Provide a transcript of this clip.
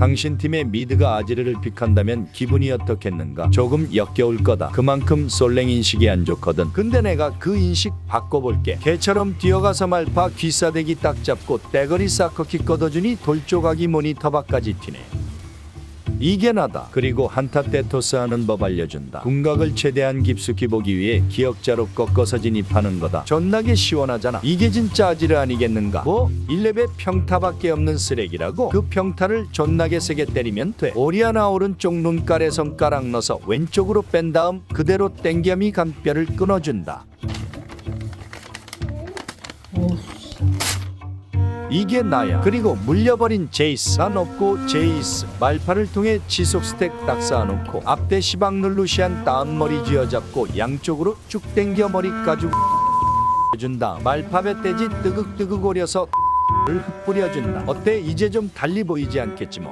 당신 팀의 미드가 아지르를 픽한다면 기분이 어떻겠는가? 조금 역겨울 거다. 그만큼 솔랭 인식이 안 좋거든. 근데 내가 그 인식 바꿔볼게. 개처럼 뛰어가서 말파 귀싸대기 딱 잡고 떼거리 사커키 걷어주니 돌조각이 모니터 밖까지 튀네. 이게 나다. 그리고 한타 때 토스 하는 법 알려준다. 궁각을 최대한 깊숙이 보기 위해 기억자로 꺾어서 진입하는 거다. 존나게 시원하잖아. 이게 진짜 아지르 아니겠는가? 뭐? 1렙에 평타밖에 없는 쓰레기라고? 그 평타를 존나게 세게 때리면 돼. 오리아나 오른쪽 눈깔에 손가락 넣어서 왼쪽으로 뺀 다음 그대로 땡겨미 간뼈를 끊어준다. 이게 나야. 그리고 물려버린 제이스. 난 없고 제이스. 말파를 통해 지속 스택 딱 쌓아놓고 앞대 시방늘 루시안 다음 머리 쥐어잡고 양쪽으로 쭉 당겨 머리 가지고 준다. 말파배 떼지 뜨극뜨극 오려서 을 흩뿌려준다. 어때? 이제 좀 달리 보이지 않겠지 뭐.